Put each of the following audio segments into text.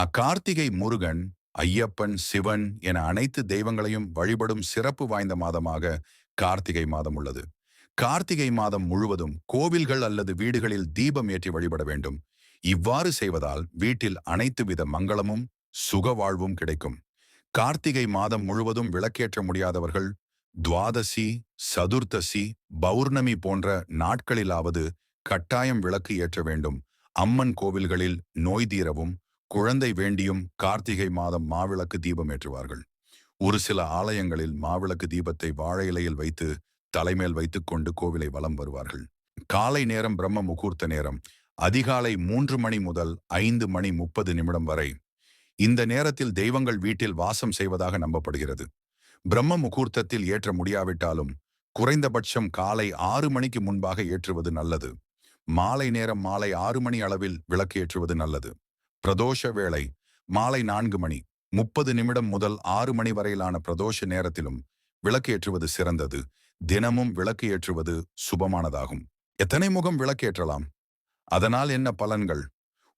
அக்கார்த்திகை முருகன் ஐயப்பன் சிவன் என அனைத்து தெய்வங்களையும் வழிபடும் சிறப்பு வாய்ந்த மாதமாக கார்த்திகை மாதம் உள்ளது. கார்த்திகை மாதம் முழுவதும் கோவில்கள் அல்லது வீடுகளில் தீபம் ஏற்றி வழிபட வேண்டும். இவ்வாறு செய்வதால் வீட்டில் அனைத்து வித மங்களமும் சுக வாழ்வும் கிடைக்கும். கார்த்திகை மாதம் முழுவதும் விளக்கேற்ற முடியாதவர்கள் துவாதசி சதுர்த்தசி பௌர்ணமி போன்ற நாட்களிலாவது கட்டாயம் விளக்கு ஏற்ற வேண்டும். அம்மன் கோவில்களில் நோய் தீரவும் குழந்தை வேண்டியும் கார்த்திகை மாதம் மாவிளக்கு தீபம் ஏற்றுவார்கள். ஒரு சில ஆலயங்களில் மாவிளக்கு தீபத்தை வாழை இலையில் வைத்து தலைமேல் வைத்துக்கொண்டு கோவிலை வலம் வருவார்கள். காலை நேரம் பிரம்ம முகூர்த்த நேரம் அதிகாலை மூன்று மணி முதல் ஐந்து மணி முப்பது நிமிடம் வரை. இந்த நேரத்தில் தெய்வங்கள் வீட்டில் வாசம் செய்வதாக நம்பப்படுகிறது. பிரம்ம முகூர்த்தத்தில் ஏற்ற முடியாவிட்டாலும் குறைந்தபட்சம் காலை ஆறு மணிக்கு முன்பாக ஏற்றுவது நல்லது. மாலை நேரம் மாலை ஆறு மணி அளவில் விளக்கு ஏற்றுவது நல்லது. பிரதோஷ வேளை மாலை நான்கு மணி முப்பது நிமிடம் முதல் ஆறு மணி வரையிலான பிரதோஷ நேரத்திலும் விளக்கு ஏற்றுவது சிறந்தது. தினமும் விளக்கு ஏற்றுவது சுபமானதாகும். எத்தனை முகம் விளக்கேற்றலாம்? அதனால் என்ன பலன்கள்?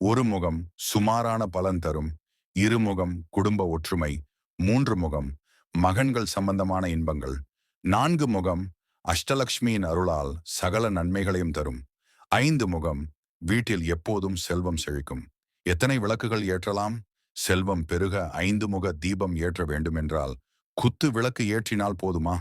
ஒரு முகம் சுமாரான பலன் தரும். இருமுகம் குடும்ப ஒற்றுமை மூன்று முகம் மகன்கள் சம்பந்தமான இன்பங்கள். நான்கு முகம் அஷ்டலக்ஷ்மியின் அருளால் சகல நன்மைகளையும் தரும். ஐந்து முகம் வீட்டில் எப்போதும் செல்வம் செழிக்கும். எத்தனை விளக்குகள் ஏற்றலாம்? செல்வம் பெருக ஐந்து முக தீபம் ஏற்ற வேண்டுமென்றால் குத்து விளக்கு ஏற்றினால் போதுமா?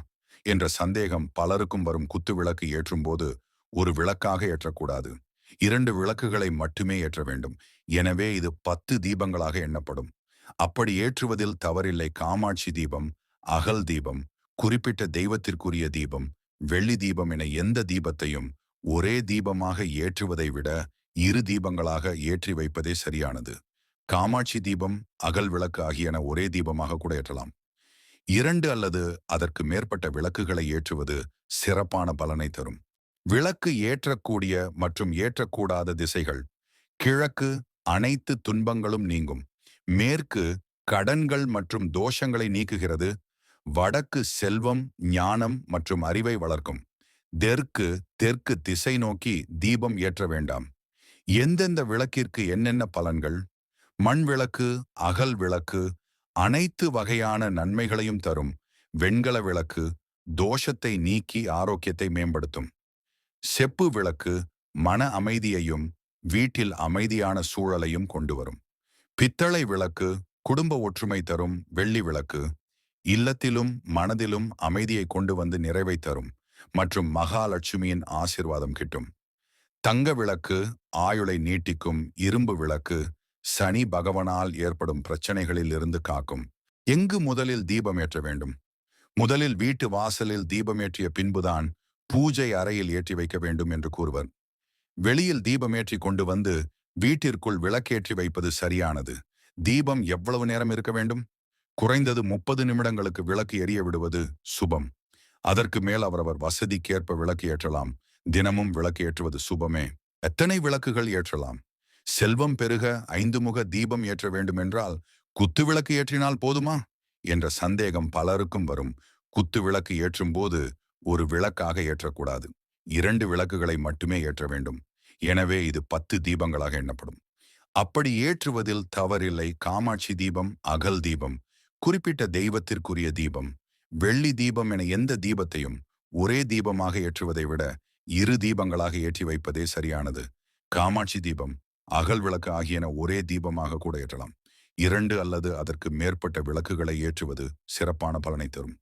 என்ற சந்தேகம் பலருக்கும் வரும். குத்து விளக்கு ஏற்றும் போது ஒரு விளக்காக ஏற்றக்கூடாது. இரண்டு விளக்குகளை மட்டுமே ஏற்ற வேண்டும். எனவே இது பத்து தீபங்களாக எண்ணப்படும். அப்படி ஏற்றுவதில் தவறில்லை. காமாட்சி தீபம் அகல் தீபம் குறிப்பிட்ட தெய்வத்திற்குரிய தீபம் வெள்ளி தீபம் என எந்த தீபத்தையும் ஒரே தீபமாக ஏற்றுவதை விட இரு தீபங்களாக ஏற்றி வைப்பதே சரியானது. காமாட்சி தீபம் அகல் விளக்கு ஆகியன ஒரே தீபமாக கூட ஏற்றலாம். இரண்டு அல்லது அதற்கு மேற்பட்ட விளக்குகளை ஏற்றுவது சிறப்பான பலனை தரும். விளக்கு ஏற்றக்கூடிய மற்றும் ஏற்றக்கூடாத திசைகள். கிழக்கு அனைத்து துன்பங்களும் நீங்கும். மேற்கு கடன்கள் மற்றும் தோஷங்களை நீக்குகிறது. வடக்கு செல்வம் ஞானம் மற்றும் அறிவை வளர்க்கும். தெற்கு தெற்கு திசை நோக்கி தீபம் ஏற்ற வேண்டாம். எந்தெந்த விளக்கிற்கு என்னென்ன பலன்கள்? மண் விளக்கு அகல் விளக்கு அனைத்து வகையான நன்மைகளையும் தரும் வெண்கல விளக்கு தோஷத்தை நீக்கி ஆரோக்கியத்தை மேம்படுத்தும். செப்பு விளக்கு மன அமைதியையும் வீட்டில் அமைதியான சூழலையும் கொண்டு வரும் பித்தளை விளக்கு குடும்ப ஒற்றுமை தரும் வெள்ளி விளக்கு இல்லத்திலும் மனதிலும் அமைதியை கொண்டு வந்து நிறைவை தரும் மற்றும் மகாலட்சுமியின் ஆசிர்வாதம் கிட்டும். தங்க விளக்கு ஆயுளை நீட்டிக்கும் இரும்பு விளக்கு சனி பகவனால் ஏற்படும் பிரச்சனைகளில் இருந்து காக்கும். எங்கு முதலில் தீபம் ஏற்ற வேண்டும்? முதலில் வீட்டு வாசலில் தீபம் ஏற்றிய பின்புதான் பூஜை அறையில் ஏற்றி வைக்க வேண்டும் என்று கூறுவர். வெளியில் தீபம் ஏற்றி கொண்டு வந்து வீட்டிற்குள் விளக்கேற்றி வைப்பது சரியானது. தீபம் எவ்வளவு நேரம் இருக்க வேண்டும்? குறைந்தது முப்பது நிமிடங்களுக்கு விளக்கு எரிய விடுவது சுபம். அதற்கு மேல் அவரவர் வசதிக்கேற்ப விளக்கு ஏற்றலாம். தினமும் விளக்கு ஏற்றுவது சுபமே. எத்தனை விளக்குகள் ஏற்றலாம்? செல்வம் பெருக ஐந்து முக தீபம் ஏற்ற வேண்டுமென்றால் குத்து விளக்கு ஏற்றினால் போதுமா? என்ற சந்தேகம் பலருக்கும் வரும். குத்து விளக்கு ஏற்றும் போது ஒரு விளக்காக ஏற்றக்கூடாது. இரண்டு விளக்குகளை மட்டுமே ஏற்ற வேண்டும். எனவே இது பத்து தீபங்களாக எண்ணப்படும். அப்படி ஏற்றுவதில் தவறில்லை. காமாட்சி தீபம் அகல் தீபம் குறிப்பிட்ட தெய்வத்திற்குரிய தீபம் வெள்ளி தீபம் என எந்த தீபத்தையும் ஒரே தீபமாக ஏற்றுவதை விட இரு தீபங்களாக ஏற்றி வைப்பதே சரியானது. காமாட்சி தீபம் அகல் விளக்கு ஆகியன ஒரே தீபமாக கூட ஏற்றலாம். இரண்டு அல்லது அதற்கு மேற்பட்ட விளக்குகளை ஏற்றுவது சிறப்பான பலனை தரும்.